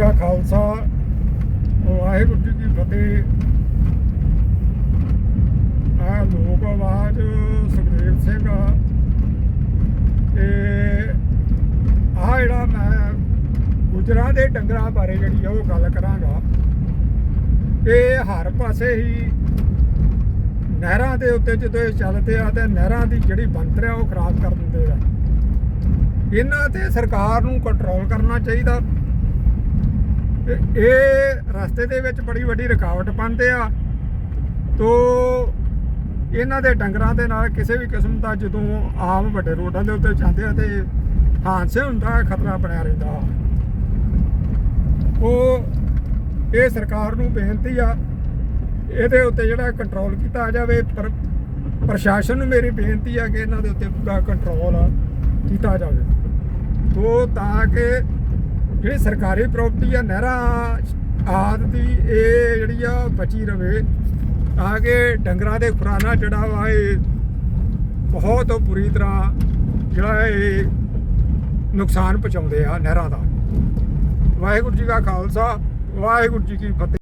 ਕਾ ਖਾਲਸਾ। ਵਾਹਿਗੁਰੂ ਜੀ ਕੀ ਫਤਿਹ। ਆ ਲੋਕ ਆਵਾਜ਼ ਸੁਖਦੇਵ ਸਿੰਘ ਤੇ ਆ ਜਿਹੜਾ ਮੈਂ ਗੁਜਰਾਂ ਦੇ ਡੰਗਰਾਂ ਬਾਰੇ ਜਿਹੜੀ ਆ ਉਹ ਗੱਲ ਕਰਾਂਗਾ। ਇਹ ਹਰ ਪਾਸੇ ਹੀ ਨਹਿਰਾਂ ਦੇ ਉੱਤੇ ਜਦੋਂ ਇਹ ਚੱਲਦੇ ਆ ਤੇ ਨਹਿਰਾਂ ਦੀ ਜਿਹੜੀ ਬਣਤਰ ਆ ਉਹ ਖਰਾਬ ਕਰ ਦਿੰਦੇ ਆ। ਇਹਨਾਂ ਤੇ ਸਰਕਾਰ ਨੂੰ ਕੰਟਰੋਲ ਕਰਨਾ ਚਾਹੀਦਾ। ਤੇ ਇਹ ਰਸਤੇ ਦੇ ਵਿੱਚ ਬੜੀ ਵੱਡੀ ਰੁਕਾਵਟ ਬਣਦੇ ਆ। ਤੋ ਇਹਨਾਂ ਦੇ ਡੰਗਰਾਂ ਦੇ ਨਾਲ ਕਿਸੇ ਵੀ ਕਿਸਮ ਦਾ ਜਦੋਂ ਆਮ ਵੱਡੇ ਰੋਡਾਂ ਦੇ ਉੱਤੇ ਜਾਂਦੇ ਆ ਤੇ ਹਾਦਸੇ ਹੁੰਦਾ, ਖਤਰਾ ਬਣਿਆ ਰਹਿੰਦਾ ਉਹ ਇਹ ਸਰਕਾਰ ਨੂੰ ਬੇਨਤੀ ਆ, ਇਹਦੇ ਉੱਤੇ ਜਿਹੜਾ ਕੰਟਰੋਲ ਕੀਤਾ ਜਾਵੇ, ਪਰ ਪ੍ਰਸ਼ਾਸਨ ਨੂੰ ਮੇਰੀ ਬੇਨਤੀ ਆ ਕਿ ਇਹਨਾਂ ਦੇ ਉੱਤੇ ਪੂਰਾ ਕੰਟਰੋਲ ਕੀਤਾ ਜਾਵੇ। ਤੋ ਤਾਂ ਕਿ ਜਿਹੜੀ ਸਰਕਾਰੀ ਪ੍ਰਾਪਰਟੀ ਆ, ਨਹਿਰਾਂ, ਆਦ ਦੀ ਇਹ ਜਿਹੜੀ ਆ ਬਚੀ ਰਵੇ। ਤਾਂ ਕਿ ਡੰਗਰਾਂ ਦੇ ਖੁਰਾਨਾ ਜਿਹੜਾ ਵਾ ਇਹ ਬਹੁਤ ਬੁਰੀ ਤਰ੍ਹਾਂ ਜਿਹੜਾ ਇਹ ਨੁਕਸਾਨ ਪਹੁੰਚਾਉਂਦੇ ਆ ਨਹਿਰਾਂ ਦਾ। ਵਾਹਿਗੁਰੂ ਜੀ ਕਾ ਖਾਲਸਾ, ਵਾਹਿਗੁਰੂ ਜੀ ਕੀ ਫਤਿਹ।